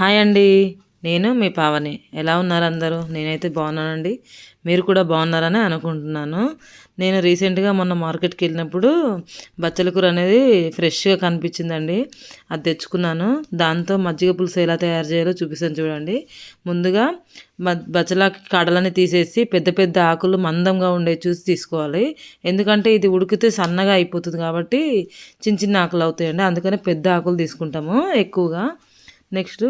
Hi అండి. నేను మీ పావని. ఎలా ఉన్నారు అందరూ? నేనైతే బాగున్నానండి. మీరు కూడా బాగున్నారని అనుకుంటున్నాను. నేను రీసెంట్గా మొన్న మార్కెట్కి వెళ్ళినప్పుడు బచ్చల కూర అనేది ఫ్రెష్గా కనిపించిందండి. అది తెచ్చుకున్నాను. దాంతో మజ్జిగ పులుసు ఎలా తయారు చేయాలో చూపిస్తాను చూడండి. ముందుగా బచ్చల కాడలని తీసేసి పెద్ద పెద్ద ఆకులు మందంగా ఉండే చూసి తీసుకోవాలి. ఎందుకంటే ఇది ఉడికితే సన్నగా అయిపోతుంది కాబట్టి చిన్న చిన్న ఆకులు అవుతాయండి. అందుకనే పెద్ద ఆకులు తీసుకుంటాము ఎక్కువగా. నెక్స్ట్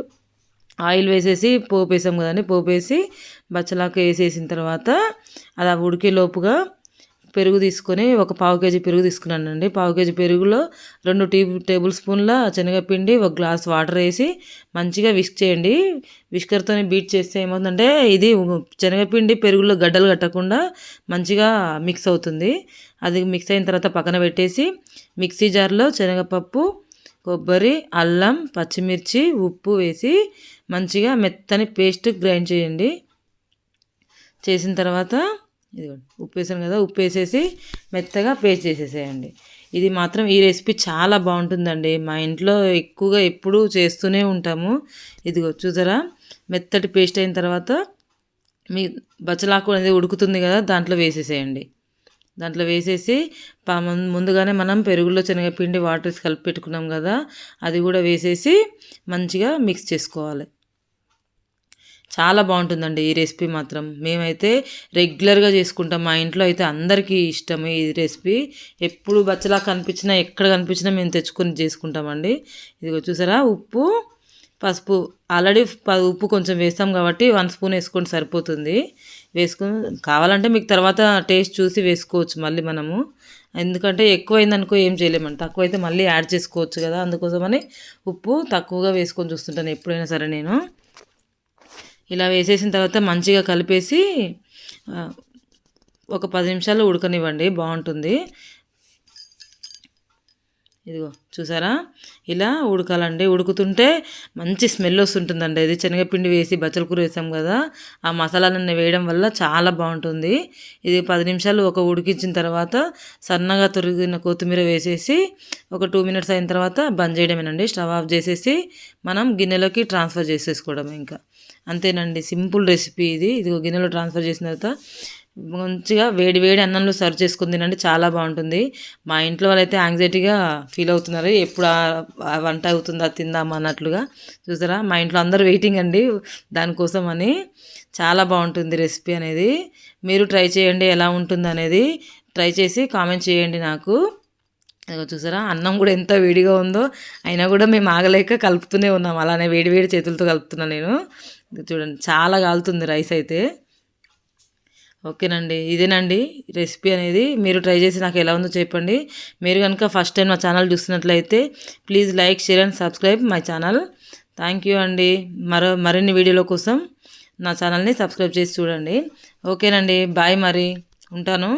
ఆయిల్ వేసేసి పోపు వేసాం కదండి పోపు వేసి బచ్చలాకు వేసేసిన తర్వాత అది ఉడికే లోపుగా పెరుగు తీసుకొని ఒక పావు కేజీ పెరుగు తీసుకున్నానండి. పావు కేజీ పెరుగులో రెండు టీ టేబుల్ స్పూన్ల శనగపిండి ఒక గ్లాస్ వాటర్ వేసి మంచిగా విస్క్ చేయండి. విస్కర్తో బీట్ చేస్తే ఏమవుతుందంటే ఇది శనగపిండి పెరుగులో గడ్డలు కట్టకుండా మంచిగా మిక్స్ అవుతుంది. అది మిక్స్ అయిన తర్వాత పక్కన పెట్టేసి మిక్సీ జార్లో శనగపప్పు కొబ్బరి అల్లం పచ్చిమిర్చి ఉప్పు వేసి మంచిగా మెత్తని పేస్ట్ గ్రైండ్ చేయండి. చేసిన తర్వాత ఇది ఉప్పు వేసాను కదా ఉప్పు వేసేసి మెత్తగా పేస్ట్ చేసేసేయండి. ఇది మాత్రం ఈ రెసిపీ చాలా బాగుంటుందండి. మా ఇంట్లో ఎక్కువగా ఎప్పుడూ చేస్తూనే ఉంటాము. ఇదిగో చూసారా? మెత్తటి పేస్ట్ అయిన తర్వాత మీ బచ్చలాకు అనేది ఉడుకుతుంది కదా దాంట్లో వేసేసేయండి. దాంట్లో వేసేసి ముందుగానే మనం పెరుగులో శనగపిండి వాటర్స్ కలిపి పెట్టుకున్నాం కదా అది కూడా వేసేసి మంచిగా మిక్స్ చేసుకోవాలి. చాలా బాగుంటుందండి ఈ రెసిపీ మాత్రం. మేమైతే రెగ్యులర్గా చేసుకుంటాం. మా ఇంట్లో అయితే అందరికీ ఇష్టం ఈ రెసిపీ. ఎప్పుడు బచ్చలా కనిపించినా ఎక్కడ కనిపించినా మేము తెచ్చుకొని చేసుకుంటామండి. ఇదిగో చూసారా? ఉప్పు పసుపు ఆల్రెడీ ఉప్పు కొంచెం వేస్తాం కాబట్టి వన్ స్పూన్ వేసుకొని సరిపోతుంది. వేసుకుని కావాలంటే మీకు తర్వాత టేస్ట్ చూసి వేసుకోవచ్చు మళ్ళీ మనము. ఎందుకంటే ఎక్కువైందనుకో ఏం చేయలేమండి తక్కువ అయితే మళ్ళీ యాడ్ చేసుకోవచ్చు కదా. అందుకోసమని ఉప్పు తక్కువగా వేసుకొని చూస్తుంటాను ఎప్పుడైనా సరే నేను. ఇలా వేసేసిన తర్వాత మంచిగా కలిపేసి ఒక పది నిమిషాలు ఉడకనివ్వండి. బాగుంటుంది. ఇదిగో చూసారా? ఇలా ఉడకాలండి. ఉడుకుతుంటే మంచి స్మెల్ వస్తుంటుందండి. ఇది శనగపిండి వేసి బచ్చల కూర వేసాం కదా ఆ మసాలాలన్నీ వేయడం వల్ల చాలా బాగుంటుంది. ఇది పది నిమిషాలు ఒక ఉడికించిన తర్వాత సన్నగా తొరిగిన కొత్తిమీర వేసేసి ఒక టూ మినిట్స్ అయిన తర్వాత బంద్ చేయడమేనండి. స్టవ్ ఆఫ్ చేసేసి మనం గిన్నెలోకి ట్రాన్స్ఫర్ చేసేసుకోవడం ఇంకా. అంతేనండి. సింపుల్ రెసిపీ ఇది. ఇది గిన్నెలో ట్రాన్స్ఫర్ చేసిన తర్వాత మంచిగా వేడి వేడి అన్నంలో సర్వ్ చేసుకుని తినండి. చాలా బాగుంటుంది. మా ఇంట్లో వాళ్ళైతే యాంగ్జైటీగా ఫీల్ అవుతున్నారు. ఎప్పుడు వంట అవుతుందా తిందామా అన్నట్లుగా. చూసారా? మా ఇంట్లో అందరూ వెయిటింగ్ అండి. దానికోసం అని చాలా బాగుంటుంది రెసిపీ అనేది. మీరు ట్రై చేయండి ఎలా ఉంటుంది అనేది ట్రై చేసి కామెంట్ చేయండి నాకు. చూసారా? అన్నం కూడా ఎంత వేడిగా ఉందో. అయినా కూడా మేము ఆగలేక కలుపుతూనే ఉన్నాం. అలానే వేడి వేడి చేతులతో కలుపుతున్నాను నేను. చూడండి చాలా కాలుతుంది రైస్ అయితే. ఓకేనండి ఇదేనండి రెసిపీ అనేది. మీరు ట్రై చేసి నాకు ఎలా ఉందో చెప్పండి. మీరు కనుక ఫస్ట్ టైం నా ఛానల్ చూస్తున్నట్లయితే please like share and subscribe my channel. Thank you అండి. మరో మరిన్ని వీడియోల కోసం నా ఛానల్ని సబ్స్క్రైబ్ చేసి చూడండి. ఓకేనండి బాయ్ మరి. ఉంటాను.